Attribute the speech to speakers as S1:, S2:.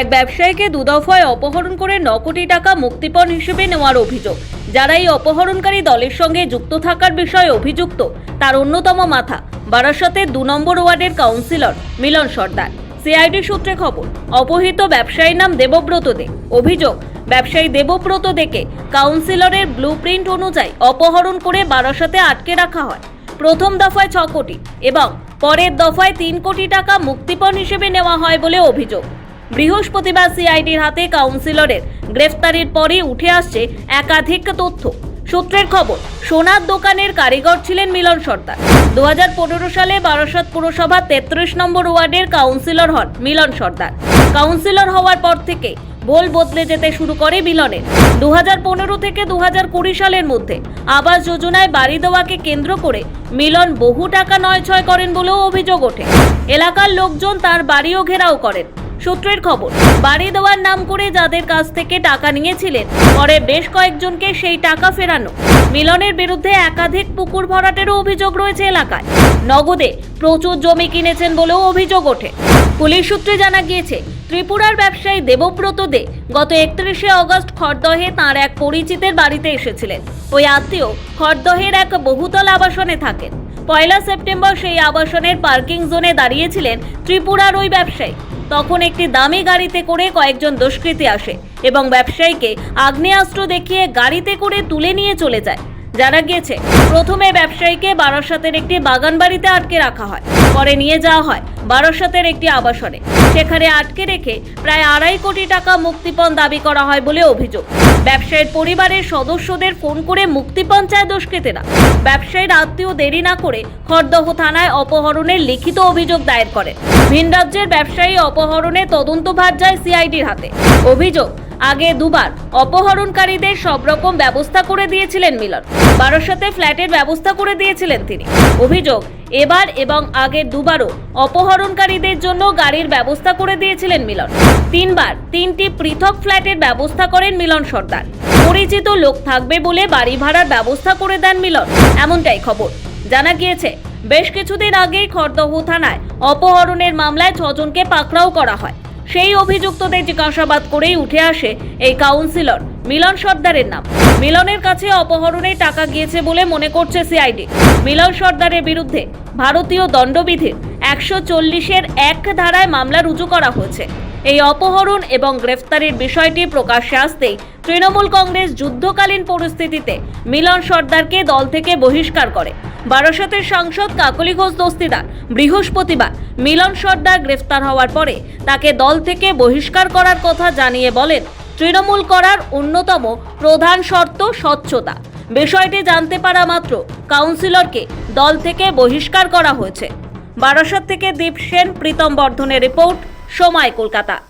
S1: এক ব্যবসায়ীকে দুদফায় অপহরণ করে ন কোটি টাকা মুক্তিপণ হিসেবে নেওয়ার অভিযোগ। যারা এই অপহরণকারী দলের সঙ্গে যুক্ত থাকার বিষয়ে অভিযুক্ত, তার অন্যতম মাথা বারাসতের দু নম্বর ওয়ার্ডের কাউন্সিলর মিলন সর্দার। সিআইডি সূত্রে খবর, অপহৃত ব্যবসায়ীর নাম দেবব্রত দে। অভিযোগ, ব্যবসায়ী দেবব্রত দেকে কাউন্সিলরের ব্লু প্রিন্ট অনুযায়ী অপহরণ করে বারাসতে আটকে রাখা হয়। প্রথম দফায় ছ কোটি এবং পরের দফায় তিন কোটি টাকা মুক্তিপণ হিসেবে নেওয়া হয় বলে অভিযোগ। বৃহস্পতিবার সিআইডির হাতে কাউন্সিলরের। গ্রেফতারির পরই উঠে আসছে একাধিক তথ্য। সূত্রের খবর, সোনার দোকানের কারিগর ছিলেন মিলন সর্দার। দুহাজার পনেরো সালে বারাসত পুরসভা তেত্রিশ নম্বর ওয়ার্ডের কাউন্সিলর হন মিলন সর্দার। কাউন্সিলর হওয়ার পর থেকে বোল বদলে যেতে শুরু করে মিলনের। দু হাজার পনেরো থেকে দু হাজার কুড়ি সালের মধ্যে আবাস যোজনায় বাড়ি দেওয়াকে কেন্দ্র করে মিলন বহু টাকা নয় ছয় করেন বলেও অভিযোগ ওঠে। এলাকার লোকজন তার বাড়িও ঘেরাও করেন। সূত্রের খবর, বাড়ি দেওয়ার নাম করে যাদের কাছ থেকে টাকা নিয়েছিলেন, পরে বেশ কয়েকজনকে সেই টাকা ফেরানো। মিলনের বিরুদ্ধে একাধিক পুকুর ভরাটেরও অভিযোগ রয়েছে এলাকায়। নগদে প্রচুর জমি কিনেছেন বলেও অভিযোগ ওঠে। পুলিশ সূত্রে জানা গিয়েছে, ত্রিপুরার ব্যবসায়ী দেবব্রত দে গত একত্রিশে অগস্ট খড়দহে তাঁর এক পরিচিতের বাড়িতে এসেছিলেন। ওই আত্মীয় খড়দহের এক বহুতল আবাসনে থাকেন। পয়লা সেপ্টেম্বর সেই আবাসনের পার্কিং জোনে দাঁড়িয়েছিলেন ত্রিপুরার ওই ব্যবসায়ী। তখন একটি দামি গাড়িতে করে কয়েকজন দুষ্কৃতী আসে এবং ব্যবসায়ীকে আগ্নেয়াস্ত্র দেখিয়ে গাড়িতে করে তুলে নিয়ে চলে যায়। জানা গিয়েছে, প্রথমে ব্যবসায়ীকে বারাসাতের একটি বাগান বাড়িতে আটকে রাখা হয়, পরে নিয়ে যাওয়া হয় বারাসাতের একটি আবাসনে। সেখানে আটকে রেখে প্রায় আড়াই কোটি টাকা মুক্তিপণ দাবি করা হয় বলে অভিযোগ। ব্যবসায়ীর পরিবারের সদস্যদের ফোন করে মুক্তিপণ চায় দুষ্কৃতীরা। ব্যবসায়ীর আত্মীয় দেরি না করে খড়দহ থানায় অপহরণের লিখিত অভিযোগ দায়ের করে। ভিন রাজ্যের ব্যবসায়ী অপহরণে তদন্তভার যায় সিআইডির হাতে। অভিযোগ আগে দুবার অপহরণকারীদের সব রকম ব্যবস্থা করে দিয়েছিলেন মিলন। বারাসাতে ফ্ল্যাটের ব্যবস্থা করে দিয়েছিলেন তিনি। অভিযোগ, এবার এবং আগের দুবারও অপহরণকারীদের জন্য গাড়ির ব্যবস্থা করে দিয়েছিলেন মিলন। তিনবার তিনটি পৃথক ফ্ল্যাটের ব্যবস্থা করেন মিলন সর্দার। পরিচিত লোক থাকবে বলে বাড়ি ভাড়ার ব্যবস্থা করে দেন মিলন। এমনটাই খবর। জানা গিয়েছে, বেশ কিছুদিন আগেই খড়দহ থানায় অপহরণের মামলায় ছজনকে পাকড়াও করা হয়। সেই অভিযুক্তদের জিজ্ঞাসাবাদ করেই উঠে আসে এই কাউন্সিলর, মিলন সর্দারের নাম। মিলনের কাছে অপহরণে টাকা গিয়েছে বলে মনে করছে সিআইডি। মিলন সর্দারের বিরুদ্ধে ভারতীয় দণ্ডবিধির একশো চল্লিশের এক ধারায় মামলা রুজু করা হয়েছে। এই অপহরণ এবং গ্রেফতারির বিষয়টি প্রকাশ্যে আসতেই তৃণমূল কংগ্রেস যুদ্ধকালীন পরিস্থিতিতে মিলন সর্দারকে দল থেকে বহিষ্কার করে। বারাসতের সাংসদ কাকলি ঘোষ দস্তিদার বৃহস্পতিবার মিলন সর্দার গ্রেফতার হওয়ার পরে তাকে দল থেকে বহিষ্কার করার কথা জানিয়ে বলেন, তৃণমূল করার অন্যতম প্রধান শর্ত স্বচ্ছতা। বিষয়টি জানতে পারা মাত্র কাউন্সিলরকে দল থেকে বহিষ্কার করা হয়েছে। বারাসত থেকে দীপ সেন, প্রীতম বর্ধনের রিপোর্ট সময় কলকাতা।